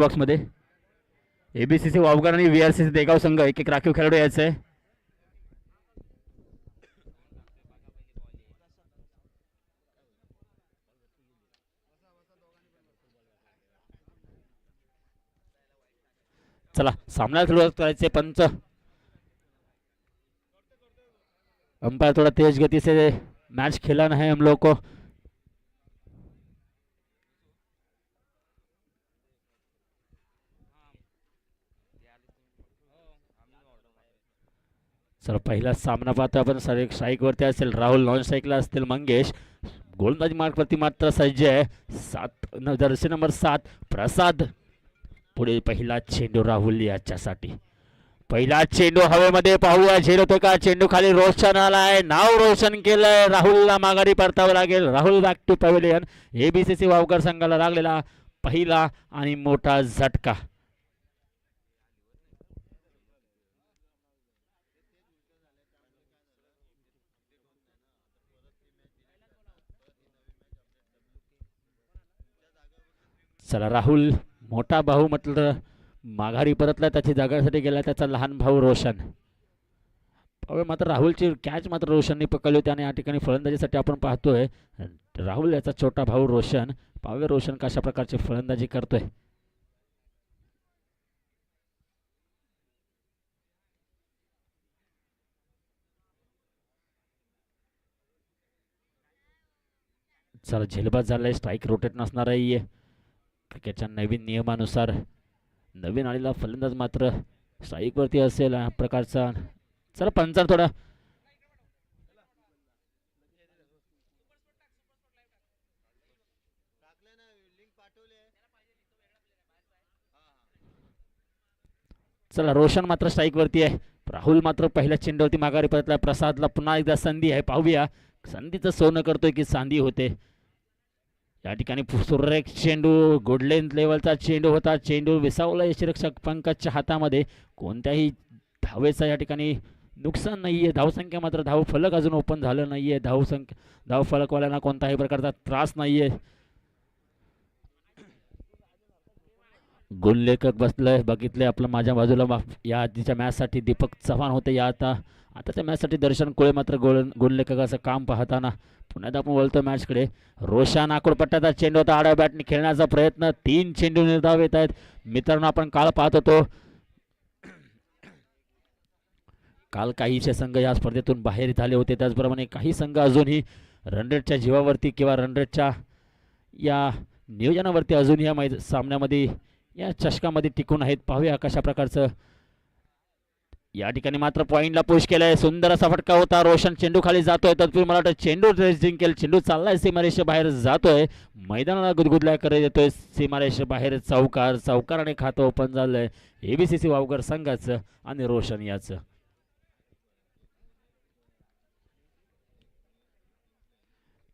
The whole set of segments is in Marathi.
बॉक्समध्ये एबीसीसी वावगार आणि V R C C Degaon संघ एक एक राखीव खेळाडू यायचं आहे चला सामना सुरुवात करायचे पंच. अंपायर थोड़ा तेज गति से मैच खेला है हम लोग को. सर पहिला सामना पाहतो आपण सर एक स्ट्राईकवरती असेल. राहुल नॉन स्ट्राईकला असतील मंगेश. गोलंदाजी मार्कवरती मात्र सज्ज आहे सात जर्सी नंबर सात प्रसाद. पुढे पहिला चेंडू राहुल याच्यासाठी. पहिला चेंडू हवेमध्ये पाहूया झेलतोय का? चेंडू खाली रोशन आलाय. नाव रोशन केलंय. राहुलला माघारी परतावं लागेल. Rahul back to pavilion ABCC Wavkar संघाला लागलेला पहिला आणि मोठा झटका. चला राहुल मोठा भाऊ म्हटलं माघारी परतला त्याची जागासाठी गेला त्याचा लहान भाऊ रोशन. अवे मात्र राहुलची कॅच मात्र रोशनने पकडली होती आणि या ठिकाणी फलंदाजीसाठी आपण पाहतोय राहुल याचा छोटा भाऊ रोशन पावे रोशन कशा प्रकारची फलंदाजी करतोय. चला झेलबाद झालाय स्ट्राईक रोटेट नसणार आहे. क्रिकेटच्या नवीन नियमानुसार नवीन आलेला फलंदाज मात्र स्ट्राईकवरती असेल प्रकारचा चला पंचार थोडा चला रोशन मात्र स्ट्राईकवरती आहे. राहुल मात्र पहिल्या चेंडूवरती माघारी परतला प्रसादला पुन्हा एकदा संधी आहे पाहूया. संधीचं सोनं करतोय की सांधी होते. या ठिकाणी सुरेख चेंडू गोडलेन लेवलचा चेंडू होता. चेंडू विसावला यशरक्षक पंकजच्या हातामध्ये. कोणत्याही धावेचा या ठिकाणी नुकसान नाही आहे धावसंख्या मात्र धाव फलक अजून ओपन झालं नाही आहे धावसंख्या धाव फलकवाल्यांना कोणत्याही प्रकारचा त्रास नाही आहे गोललेखक बसलंय बघितलंय आपलं माझ्या बाजूला. या आधीच्या मॅचसाठी दीपक चव्हाण होते. या आता आताच्या मॅचसाठी दर्शन कोळे मात्र गोल गोललेखकाचं काम पाहताना पुन्हा आपण बोलतो मॅचकडे रोशन आकुडपट्ट्याचा चेंडू होता आडव्या बॅटने खेळण्याचा प्रयत्न. तीन चेंडू निर्धाव येत आहेत. मित्रांनो आपण काल पाहत होतो. काल काहीचे संघ या स्पर्धेतून बाहेर झाले होते. त्याचप्रमाणे काही संघ अजूनही रनरेटच्या जीवावरती किंवा रनरेटच्या या नियोजनावरती अजूनही या मैद सामन्यामध्ये या चषकामध्ये टिकून आहेत. पाहूया कशा प्रकारचं या ठिकाणी मात्र पॉईंटला पुश केलाय. सुंदर असा फटका होता. रोशन चेंडू खाली जातोय. तत्पूर्वी मला वाटतं चेंडू जिंकेल चेंडू चाललाय. सीमारेषे बाहेर जातोय. मैदानाला गुदगुदल्या करे येतोय. सीमारेषे बाहेर चौकार चौकाराने खातं ओपन झालंय. एबीसीसी वावगर संघाचं आणि रोशन याचं.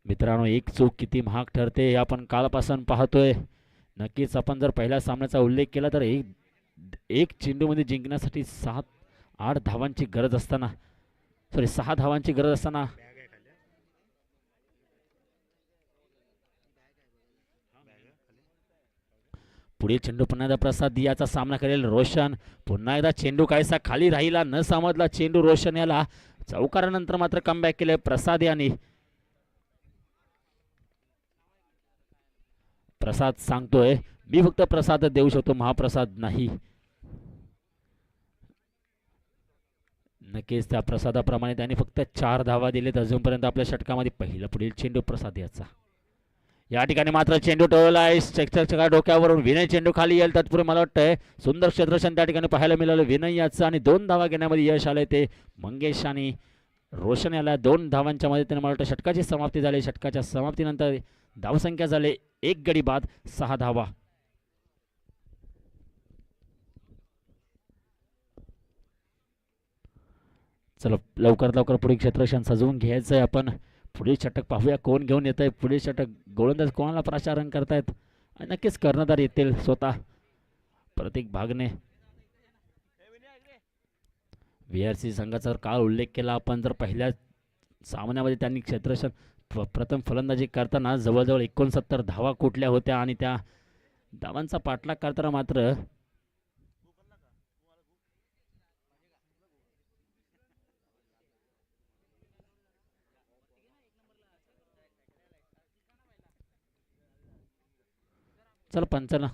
मित्रांनो एक चूक किती महाग ठरते हे आपण कालपासून पाहतोय. नक्कीच आपण जर पहिल्या सामन्याचा उल्लेख केला तर एक एक चेंडूमध्ये जिंकण्यासाठी सात आठ धावांची गरज असताना. सॉरी सहा धावांची गरज असताना. पुढील चेंडू पुन्हा एकदा प्रसाद याचा सामना करेल रोशन. पुन्हा एकदा चेंडू काहीसा खाली राहिला न समजला चेंडू रोशन याला. चौकारानंतर मात्र कमबॅक केले प्रसाद यांनी. प्रसाद सांगतोय मी फक्त प्रसाद देऊ शकतो महाप्रसाद नाही. नक्कीच त्या प्रसादाप्रमाणे त्यांनी फक्त चार धावा दिलेत. अजूनपर्यंत आपल्या षटकामध्ये पहिला पुढील चेंडू प्रसाद याचा. या ठिकाणी मात्र चेंडू टळला आहे. स्ट्रेक्चरच्या डोक्यावरून विनय चेंडू खाली येईल. तत्पूर्वी मला वाटतंय सुंदर क्षेत्रशन त्या ठिकाणी पाहायला मिळालं. विनय याचं आणि दोन धावा घेण्यामध्ये यश आले ते मंगेश आणि रोशन याला दोन धावांच्या मदतीने मला वाटतं षटकाची समाप्ती झाली. षटकाच्या समाप्तीनंतर धावसंख्या झाले. एक गडी बाद सहा धावा. चला लवकरात लवकर पुढील क्षेत्रक्षण सजवून घ्यायचं आहे आपण. पुढील षटक पाहूया कोण घेऊन येत आहे पुढील षटक गोलंदाज कोणाला प्राचारण करतायत. आणि नक्कीच कर्णधार येतील स्वतः. प्रतीक भागने व्ही आर सी संघाचा जर काळ उल्लेख केला आपण जर पहिल्या सामन्यामध्ये त्यांनी क्षेत्रक्षण प्रथम फलंदाजी करताना जवळजवळ एकोणसत्तर धावा कुठल्या होत्या आणि त्या धावांचा पाठलाग करताना मात्र चल पंचाला सर तिकडं पाण्यासाठी बाटल्या नाहीत जरा आम्हाला सोय करा चल वगैरे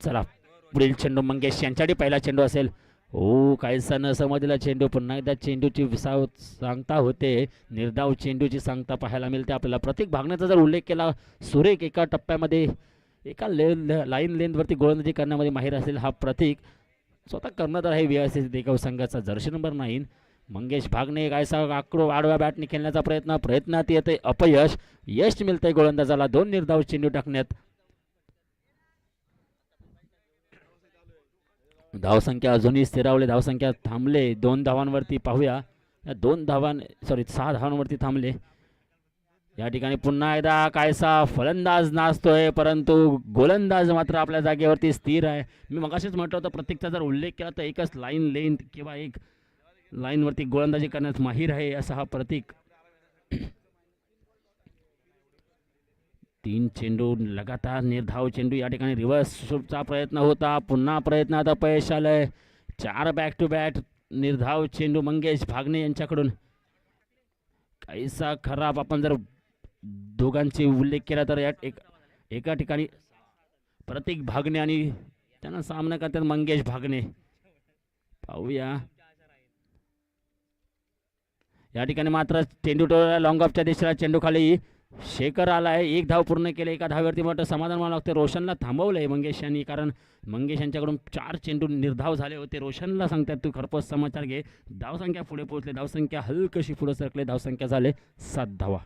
चला पुढील चेंडू मंगेश यांच्यासाठी पहिला चेंडू असेल. हो काहीसा न समजला चेंडू पुन्हा एकदा चेंडूची विसाव सांगता होते. निर्धाव चेंडूची सांगता पाहायला मिळते आपल्याला. प्रत्येक भागण्याचा जर उल्लेख केला सुरेख एका टप्प्यामध्ये एका लेन लाईन लेनवरती गोलंदाजी करण्यामध्ये माहीर असेल हा प्रतीक. स्वतः कर्णधार आहे व्ही एस देगाव संघाचा jersey number nine Mangesh Bhagne कायसा आकडो आडव्या बॅटने खेळण्याचा प्रयत्न प्रयत्नात येते अपयश. यश मिळतंय गोलंदाजाला. दोन निर्धाव चेंडू टाकण्यात धावसंख्या अजूनही स्थिरावले धावसंख्या थांबले. दोन धावांवरती पाहूया. या दोन धावां सॉरी सहा धावांवरती थांबले. या ठिकाणी पुन्हा एकदा कायसा फलंदाज नाचतोय परंतु गोलंदाज मात्र आपल्या जागेवरती स्थिर आहे. मी मगाशीच म्हटलं होतं प्रत्येकचा जर उल्लेख केला तर एकच लाईन लेंथ किंवा एक लाईनवरती गोलंदाजी करण्यात माहीर आहे असा हा प्रतीक. तीन चेंडू लगातार निर्धाव चेंडू या ठिकाणी रिव्हर्सचा प्रयत्न होता पुन्हा प्रयत्नात अपयश आलंय. चार बॅक टू बॅट निर्धाव चेंडू मंगेश भागणे यांच्याकडून. काहीसा खराब आपण जर दोघांची उल्लेख केला तर या एक एका ठिकाणी प्रतीक भागणे आणि त्यांना सामना करतात मंगेश भागणे. पाहूया. या ठिकाणी मात्र चेंडू टोळा लॉंग ऑफच्या दिशेला चेंडू खाली. शेखर आला आहे एक धाव पूर्ण केले एका धाव्यावरती मोठं समाधान मला लागतं. रोशनला थांबवलं आहे मंगेश यांनी कारण मंगेश यांच्याकडून चार चेंडू निर्धाव झाले होते. रोशनला सांगतात तू खरपोच समाचार घे. धावसंख्या पुढे पोहोचले. धावसंख्या हलकशी पुढे सरकले. धावसंख्या झाले सात धावा.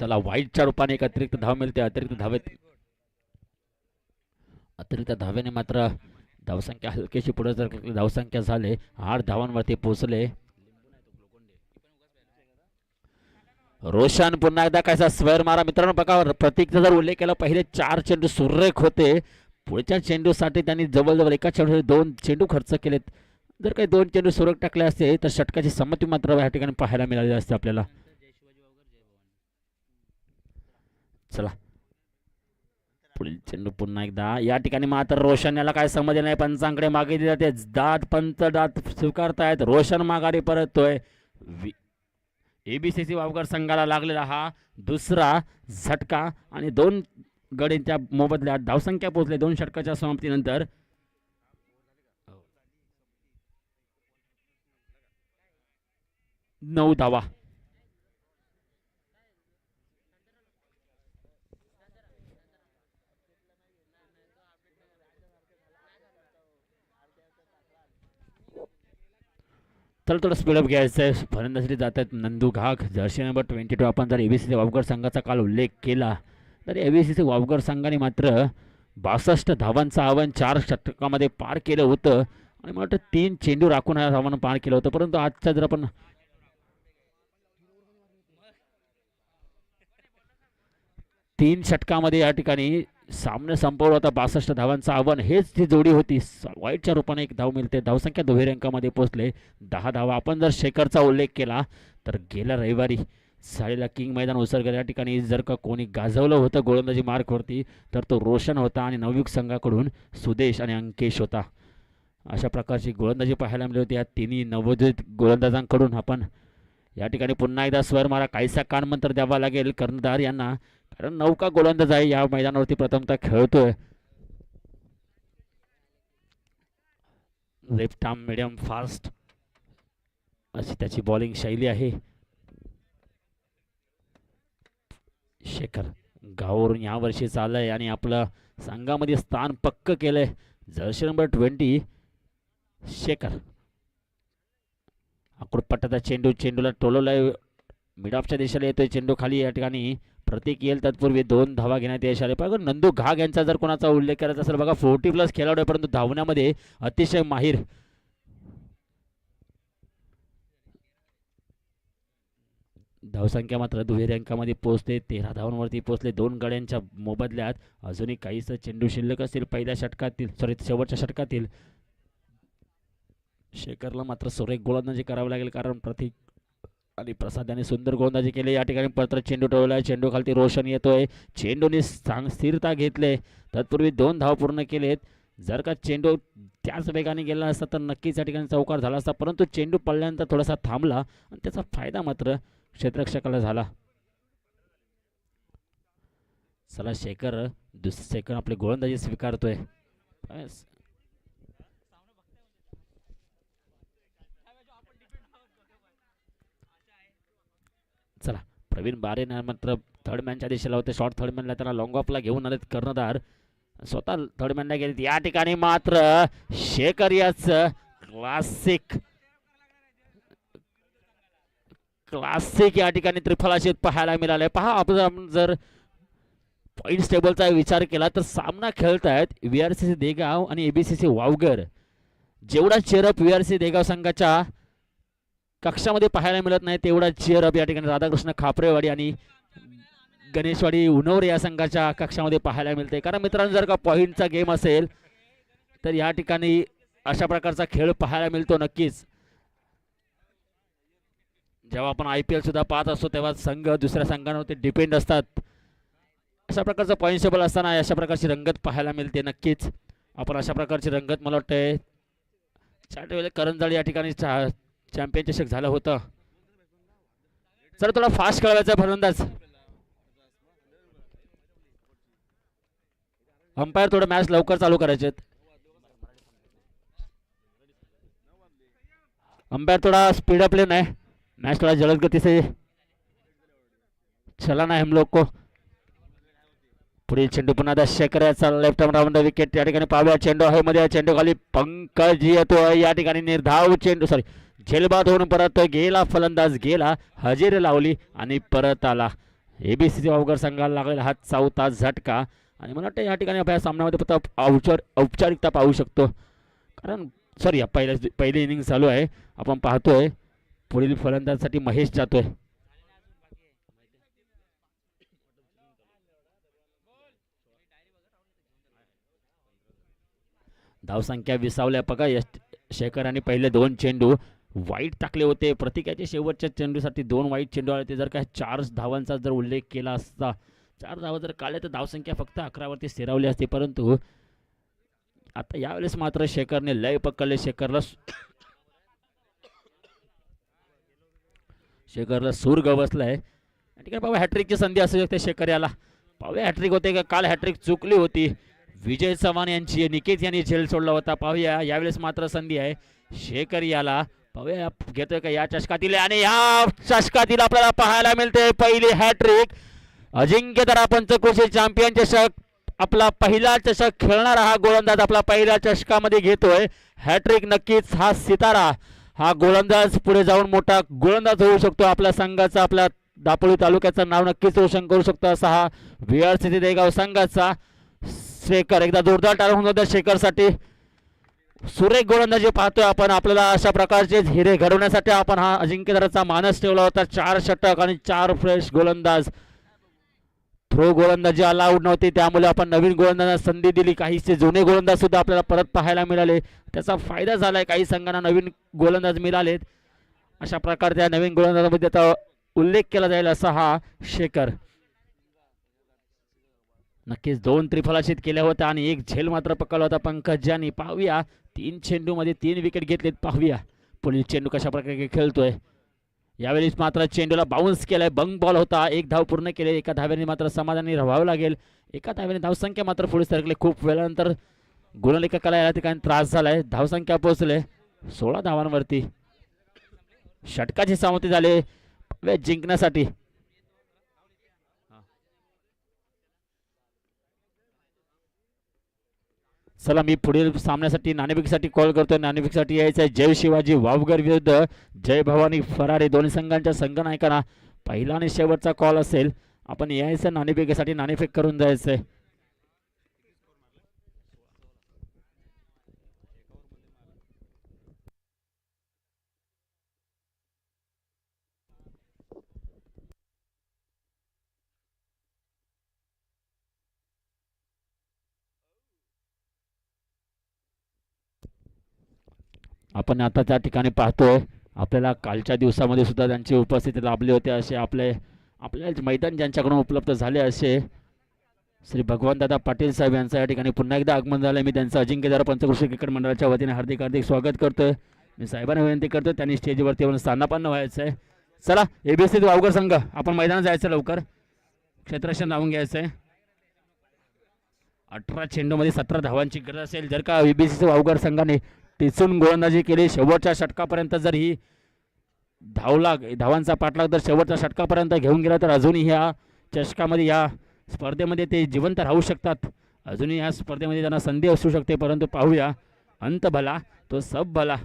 चला वाईटच्या रूपाने एक अतिरिक्त धाव मिळते अतिरिक्त धावेत. अतिरिक्त धावेने मात्र धावसंख्या हलकेशी पुढे जर धावसंख्या झाले आठ धावांवरती पोहोचले. रोशन पुन्हा एकदा कायचा स्वेर मारा. मित्रांनो बघा प्रतीकचा जर उल्लेख केला पहिले चार चेंडू सुरेख होते. पुढच्या चेंडूसाठी त्यांनी जवळजवळ एका चेंडू दोन चेंडू खर्च केलेत. जर काही दोन चेंडू सुरेख टाकले असते तर षटकाची संमती मात्र या ठिकाणी पाहायला मिळाली असते आपल्याला. चला. पुढील चेंडू पुन्हा एकदा. या ठिकाणी मात्र रोशन याला काय समजले नाही. पंचांकडे मागे दिले जाते. दात पंच दात स्वीकारतायत. रोशन माघारी परततोय. एबीसीसी वावकर संघाला लागलेला हा दुसरा झटका आणि दोन गडींच्या मोबदल्यात धावसंख्या पोहोचले. दोन षटकाच्या समाप्तीनंतर नऊ धावा. तर थोडं स्पीडअप घ्यायचं आहे फलंदाजीसाठी जात आहेत Nandu Ghak. Jersey number twenty two आपण जर ए बी एबीसीसी वावकर संघाचा काल उल्लेख केला तर ए बी सीचे वावकर संघाने मात्र बासष्ट धावांचं आव्हान चार षटकामध्ये पार केलं होतं. आणि मला वाटतं तीन चेंडू राखून हा आव्हान पार केलं होतं. परंतु आजच्या जर आपण तीन षटकामध्ये या ठिकाणी सामना संपवला होता बासष्ट धावांचं आव्हान. हेच ती जोडी होती स- वाईटच्या रूपाने एक धाव मिळते. धावसंख्या दुहेरी अंकामध्ये पोहोचले. दहा धावा. आपण जर शेखरचा उल्लेख केला तर गेल्या रविवारी साडीला किंग मैदान उसरगर या ठिकाणी जर का कोणी गाजवलं होतं गोलंदाजी मार्कवरती तर तो रोशन होता आणि नवयुग संघाकडून सुदेश आणि अंकेश होता. अशा प्रकारची गोलंदाजी पाहायला मिळली होती. या तिन्ही नवोदित गोलंदाजांकडून आपण या ठिकाणी पुन्हा एकदा स्वर मारा. काहीसा कानमंत्र द्यावा लागेल. कर्णधार यांना कारण नौका गोलंदाज आहे या मैदानावरती प्रथमतः खेळतोय. Left arm medium fast. अशी त्याची बॉलिंग शैली आहे. शेखर गावावरून यावर्षी चाललंय आणि आपलं संघामध्ये स्थान पक्क केलंय. Jersey number twenty Shekhar. आकडपट्टाचा चेंडू चेंडूला टोलवलाय. मिडऑफच्या दिशेला येतोय चेंडू खाली या ठिकाणी. प्रतीक येईल तत्पूर्वी दोन धावा घेण्यात यश आले. पण नंदू घाग यांचा जर कोणाचा उल्लेख करायचा असेल बघा फोर्टी प्लस खेळाडू आहे परंतु धावण्यामध्ये अतिशय माहीर. धावसंख्या मात्र दुहेरी अंकामध्ये पोहोचते. तेरा धावांवरती पोहोचले. दोन गड्यांच्या मोबदल्यात अजूनही काहीसं चेंडू शिल्लक असतील. पहिल्या षटकातील सॉरी शेवटच्या षटकातील. शेखरला मात्र सुरेख गोलंदाजी करावी लागेल कारण प्रतीक आणि प्रसाद यांनी सुंदर गोलंदाजी केली. या ठिकाणी पत्र चेंडू ठेवलाय. चेंडू खालती रोशन येतोय. चेंडूने चांग स्थिरता घेतले. तत्पूर्वी दोन धाव पूर्ण केलेत. जर का चेंडू त्याच वेगाने गेला असता तर नक्कीच या ठिकाणी चौकार झाला असता. परंतु चेंडू पडल्यानंतर थोडासा थांबला आणि त्याचा फायदा मात्र क्षेत्ररक्षकाला झाला. चला शेखर दुसरे शेखर आपली गोलंदाजी स्वीकारतोय. चला प्रवीण बारे मात्र थर्ड मॅनच्या दिशेला होते. शॉर्ट थर्डमॅनला त्याला लॉंग ऑफला घेऊन आलेत कर्णधार. स्वतः थर्ड मॅनला गेलेत. या ठिकाणी मात्र शेखर याच क्लासिक क्लासिक या ठिकाणी त्रिफलाशीत पाहायला मिळाले पहा आपण जर पॉईंट्स टेबलचा विचार केला तर सामना खेळतायत V R C C Degaon आणि एबीसीसी सी वावगर. जेवढा चेरप व्ही आर सी देगाव संघाच्या कक्षामध्ये पाहायला मिळत नाही तेवढा चेअरअप या ठिकाणी राधाकृष्ण खापरेवाडी आणि गणेशवाडी उनवरे या संघाच्या कक्षामध्ये पाहायला मिळते. कारण मित्रांनो जर का पॉईंटचा गेम असेल तर या ठिकाणी अशा प्रकारचा खेळ पाहायला मिळतो नक्कीच. जेव्हा आपण आय पी एल सुद्धा पाहत असतो तेव्हा संघ दुसऱ्या संघांवरती डिपेंड असतात. अशा प्रकारचं पॉईंट टेबल असताना अशा प्रकारची रंगत पाहायला मिळते नक्कीच. आपण अशा प्रकारची रंगत मला वाटतंय. चार वेळेला करंजाळी या ठिकाणी चा चॅम्पियन चषक झालं होतं. सर थोडा फास्ट खेळवायचा फलंदाज. अंपायर थोडं मॅच लवकर चालू करायचे अंपायर थोड़ा स्पीड अप लेना है मैच थोड़ा जल्द गति से चलाना है हम लोग को. पुढील चेंडू पुन्हा एकदा शेखर याचा लेफ्ट आर्म राऊंड विकेट या ठिकाणी पाहूया. चेंडू आहे मध्ये. चेंडू खाली पंकज येतो या ठिकाणी निर्धाव चेंडू. सॉरी झेलबाद होऊन परत गेला फलंदाज गेला हजेरी लावली आणि परत आला. एबीसीचे अवघड संघाला लागलेला हा चौथा झटका. आणि मला वाटतं या ठिकाणी आपल्या सामन्यामध्ये फक्त औपचार औपचारिकता पाहू शकतो. कारण सॉरी पहिल्या पहिली इनिंग चालू आहे. आपण पाहतोय पुढील फलंदाजसाठी महेश जातोय. धावसंख्या विसावल्या. बघा यश शेखर आणि पहिले दोन चेंडू. वाईट टाकले होते. प्रतिकाच्या शेवटच्या चेंडूसाठी दोन वाईट चेंडू आले होते. जर काय चार धावांचा जर उल्लेख केला असता चार धावा जर काढल्या तर धावसंख्या फक्त अकरावरती स्थिरावली असते. परंतु आता यावेळेस मात्र शेखरने लय पकडले. शेखरला शेखरला सूर गवसलाय ठीक आहे बाबा हॅट्रिकची संधी असू शकते शेखर याला. पाहूया हॅट्रिक होते का? काल हॅट्रिक चुकली होती. विजय चव्हाण यांची निकेत यांनी झेल सोडला होता. पाहूया यावेळेस मात्र संधी आहे. शेखर याला पाहूया. घेतोय का या चषकातील आणि या चषकातील आपल्याला पाहायला मिळते पहिली हॅट्रिक अजिंक्यतारा पंचक्रोशी चॅम्पियन चषक. आपला पहिला चषक खेळणारा हा गोलंदाज आपला पहिल्या चषकामध्ये घेतोय. हॅट्रिक नक्कीच हा सितारा. हा गोलंदाज पुढे जाऊन मोठा गोलंदाज होऊ शकतो. आपल्या संघाचा आपल्या दापोळी तालुक्याचं नाव नक्कीच रोशन करू शकतो असा हा व्ही आर सिटी देगाव संघाचा. शेखर एकदा जोरदार टाळा होऊन जातं शेखरसाठी सुरेख गोलंदाजी पाहतोय आपण. आपल्याला अशा प्रकारचे हिरे घडवण्यासाठी आपण हा अजिंक्यदाराचा मानस ठेवला होता. चार षटक आणि चार फ्रेश गोलंदाज. थ्रो गोलंदाजी अलाउड नव्हती. त्यामुळे आपण नवीन गोलंदाजांना संधी दिली. काहीसे जुने गोलंदाज सुद्धा आपल्याला परत पाहायला मिळाले. त्याचा फायदा झालाय. काही संघांना नवीन गोलंदाज मिळालेत. अशा प्रकारच्या नवीन गोलंदाजामध्ये आता उल्लेख केला जाईल असा हा शेखर. नक्कीच दोन त्रिफलाशीत केल्या होत्या आणि एक झेल मात्र पकडला होता पंकज ज्यानी. पाहूया तीन चेंडूमध्ये तीन विकेट घेतलेत पाहूया. पुढील चेंडू कशा प्रकारे खेळतोय? यावेळीच मात्र चेंडूला बाउन्स केलाय बंग बॉल होता. एक धाव पूर्ण केले एका धाव्याने मात्र समाधानी राहावं लागेल. एका धाव्याने धावसंख्या मात्र पुढे सरकले. खूप वेळानंतर गुणलेखकाला या ठिकाणी त्रास झालाय. धावसंख्या पोहोचले. सोळा धावांवरती. षटकाची सामती झाले. वे जिंकण्यासाठी चला मी पुढील सामन्यासाठी नाणेफेकसाठी कॉल करतोय. नाणेफेकसाठी यायचं आहे जय शिवाजी वावगर विरुद्ध जय भवानी फरारे. दोन्ही संघांच्या संघनायकांना पहिला आणि शेवटचा कॉल असेल. आपण यायचं नाणेफेकीसाठी. नाणेफेक करून जायचं आहे आपण आता त्या ठिकाणी पाहतोय आपल्याला कालच्या दिवसामध्ये सुद्धा त्यांची उपस्थिती लाभली होती असे आपले आपल्याला मैदान ज्यांच्याकडून उपलब्ध झाले असे. श्री भगवानदादा पाटील साहेब यांचं या ठिकाणी पुन्हा एकदा आगमन झालं मी त्यांचं अजिंक्यदार पंचकृषी क्रिकेट मंडळाच्या वतीने हार्दिक हार्दिक स्वागत करतोय. मी साहेबांना विनंती करतो त्यांनी स्टेजवरती येऊन स्थानापन्न व्हायचं आहे चला एबीसी वावगर संघ आपण मैदानात जायचं लवकर. क्षेत्रक्षण लावून घ्यायचं आहे अठरा चेंडूमध्ये सतरा धावांची गरज असेल. जर का एबीसी वावगर संघाने टिचून गोलंदाजी केली. शेवटच्या षटकापर्यंत जर ही धावला धावांचा पाठलाग जर शेवटच्या षटकापर्यंत घेऊन गेला तर अजूनही ह्या चषकामध्ये या स्पर्धेमध्ये ते जिवंत राहू शकतात. अजूनही या स्पर्धेमध्ये त्यांना संधी असू शकते परंतु पाहूया. अंत भला तो सब भला.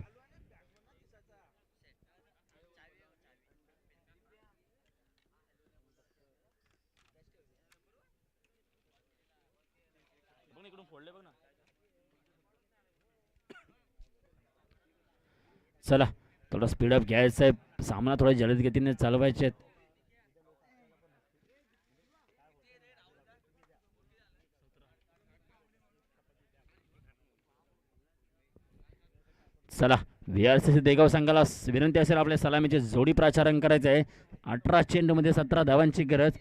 चला थोडा स्पीडअप घ्यायचा आहे सामना थोडा जलद गतीने चालवायचे आहेत. चला V R C C Degaon संघाला विनंती असेल आपल्या सलामीचे जोडी प्राचारण करायचं आहे अठरा चेंडूमध्ये सतरा धावांची गरज.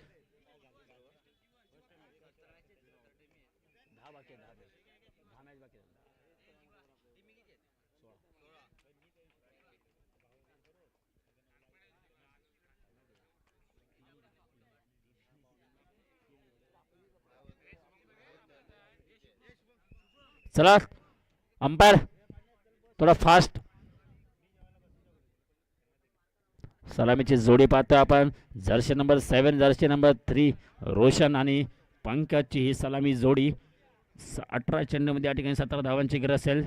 चला अंपायर थोडा फास्ट सलामीची जोडी पाहतो आपण. Jersey number seven jersey number three Roshan आणि पंकजची ही सलामी जोडी. अठरा चेंडूमध्ये या ठिकाणी सतरा धावांची गरज असेल.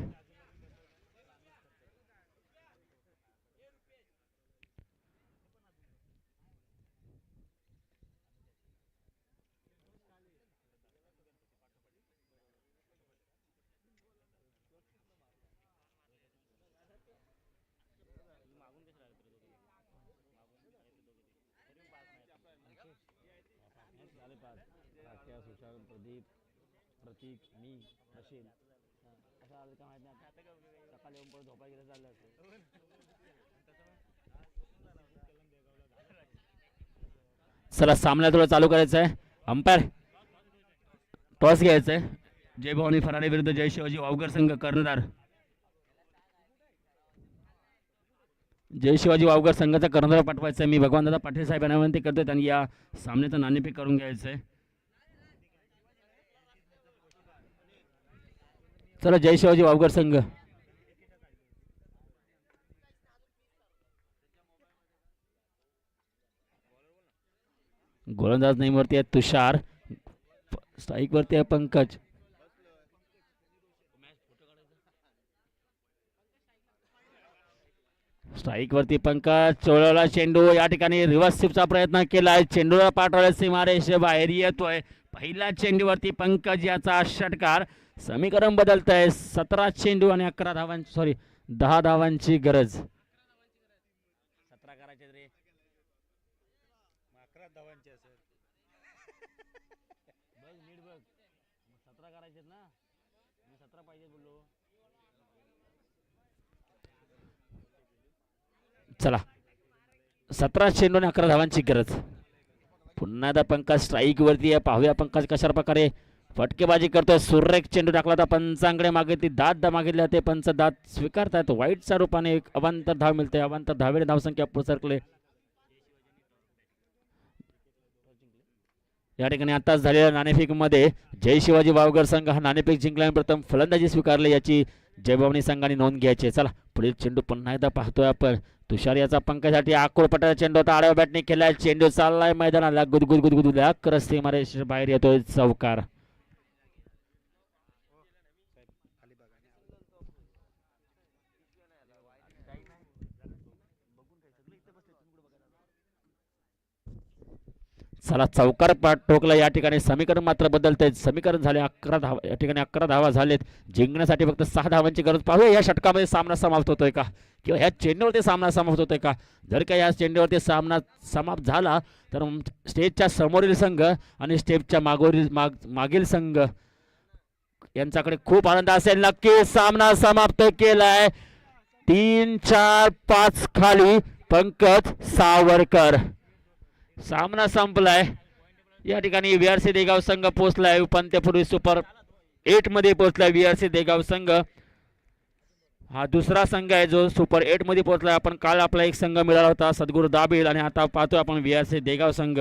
असतात राख्या सुशांत प्रदीप प्रतीक मी असेल असं आलं का माहीत नाही सकाळी येऊन परत झोपाय गेलं चाललं असं चला सामना थोडा चालू करायचा आहे अंपायर टॉस घ्यायचा आहे जय भवानी फराडे विरुद्ध जय शिवाजी वावकर संघ कर्णधार. जय शिवाजी वावगर संघाचा कर्णधार पाठवायचा आहे. मी भगवानदादा पाटील साहेबांना विनंती करतोय. त्यांनी या सामन्याचं नाणेफेक करून घ्यायचं आहे चला जय शिवाजी वावगर संघ. गोलंदाज नेमवरती आहे तुषार स्ट्राईकवरती आहे पंकज. स्ट्राईक वरती पंकज चोळवला चेंडू. या ठिकाणी रिव्हर्स स्विपचा प्रयत्न केलाय. चेंडूला पाठवला सीमारेष बाहेर येतोय. पहिल्या चेंडूवरती पंकज याचा षटकार. समीकरण बदलत आहे सतरा चेंडू आणि अकरा धावांची सॉरी दहा धावांची गरज. सतरा करायचे रे. अकरा धावांची असेल बघ नीट बघ. सतरा करायचे ना? मी सतरा पाहिजे बोललो. चला. सतरा चेंडू आणि अकरा धावांची गरज. पुन्हा एकदा पंकज स्ट्राईक वरती आहे. पाहूया पंकज कशा प्रकारे फटकेबाजी करतोय सुरेख चेंडू टाकला होता पंचांकडे मागितली दात मागितले ते पंच दात स्वीकारतायत वाईटच्या रूपाने एक अवांतर धाव मिळते. अवांतर धावेने धावसंख्या पुसरकले या ठिकाणी आताच झालेल्या नाणेफेकमध्ये जय शिवाजी वावगर संघ हा नाणेफेक जिंकल्याने प्रथम फलंदाजी स्वीकारली. याची जयभवानी संघाने नोंद घ्यायची. आहे. चला पुढील चेंडू पुन्हा एकदा पाहतोय आपण. तुषार याचा पंकजासाठी आकोळपटाचा चेंडू. होता आडव्या बॅटने केलाय. चेंडू चाललाय मैदानाला. गुदगुद गुदगुद रस्ते मारे बाहेर येतोय चौकार. चला चौकार पाठ टोकला या ठिकाणी समीकरण मात्र बदलत समीकरण झाले अकरा धावा या ठिकाणी अकरा धावा झालेत. जिंकण्यासाठी फक्त सहा धावांची गरज पाहूया. या षटकामध्ये सामना समाप्त होतोय का? किंवा ह्या चेंडूवरती सामना समाप्त होतोय का? जर का या चेंडूवरती सामना समाप्त झाला तर स्टेजच्या समोरील संघ आणि स्टेजच्या मागोरील माग मागील संघ यांच्याकडे खूप आनंद असेल. नक्की सामना समाप्त केलाय. तीन चार पाच खाली पंकज सावरकर. सामना संपलाय. या ठिकाणी व्हीआरसी देगाव संघ पोहोचलाय. उपांत्यपूर्वी सुपर एटमध्ये पोहोचलाय व्हीआरसी देगाव संघ. हा दुसरा संघ आहे जो सुपर एटमध्ये पोहोचलाय. आपण काल आपला एक संघ मिळाला होता. सद्गुरू दाबेल आणि आता पाहतोय आपण व्हीआरसी देगाव संघ.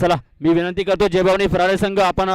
चला मी विनंती करतो जेबावणी फराळे संघ आपण